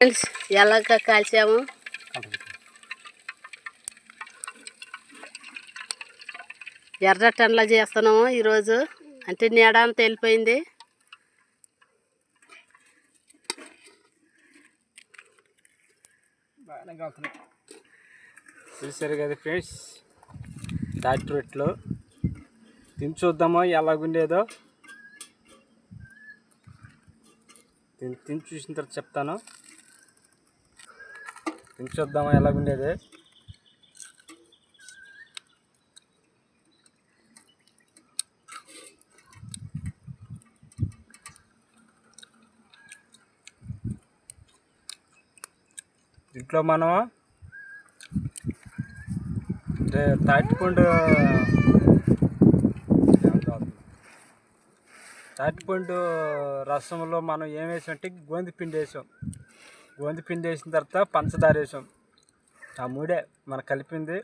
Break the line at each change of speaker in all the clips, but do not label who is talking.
Friends ఎలాగ కాల్చాము? ఎర్రటన్లా చేస్తున్నాము ఈరోజు. అంటే నీడ అంత వెళ్ళిపోయింది
చూసారు కదా ఫ్రెండ్స్ డాక్టర్ రొట్టెలు తిని చూద్దామో ఎలాగుండేదో. తిని తిని చూసిన తర్వాత చెప్తాను. తిని చూద్దామా ఎలాగుండేది? ఇంట్లో మనం అంటే తాటిపండు తాటిపండు రసంలో మనం ఏం వేసామంటే గోంది పిండి వేసాం. గోంది పిండి వేసిన తర్వాత పంచదార వేసాం. ఆ మూడే మనం కలిపింది.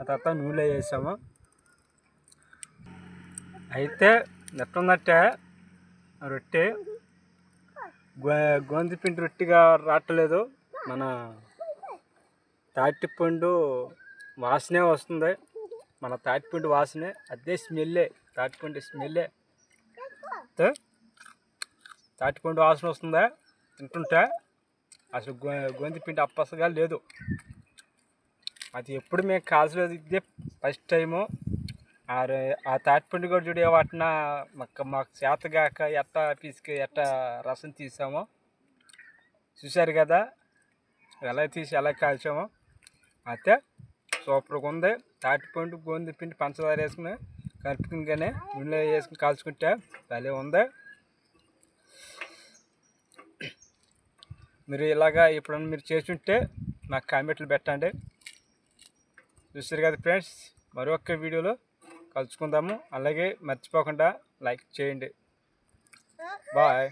ఆ తర్వాత నూనె వేసాము. అయితే నెట్టున్నట్టే రొట్టె గో గోంది పిండి రొట్టిగా రావట్లేదు. మన తాటిపండు వాసనే వస్తుంది. మన తాటిపండు వాసనే అదే స్మెల్లే తాటిపండు స్మెల్లే. తాటిపండు వాసన వస్తుందా? తింటుంటే అసలు గో గోంది పిండి అప్పసగా లేదు. అది ఎప్పుడు మేము కాల్చలేదు ఇదే ఫస్ట్ టైము ఆ తాటిపిండి కూడా చూడే వాటిన మాకు మాకు చేతగాక ఎట్ట పిసికి ఎట్ట రసం తీసామో చూశారు కదా? ఎలా తీసి ఎలా కాల్చామో. అయితే సూపర్గా ఉంది. తాటిపిండి గోంది పిండి పంచదార వేసుకుని కలుపుకునిగానే నూనె వేసుకుని కాల్చుకుంటే భలే ఉంది. మీరు ఇలాగా ఎప్పుడన్నా మీరు చేసుంటే నాకు కామెంట్లు పెట్టండి. చూసారు కదా ఫ్రెండ్స్ మరొక వీడియోలో కలుసుకుందాము. అలాగే మర్చిపోకుండా లైక్ చేయండి. బాయ్.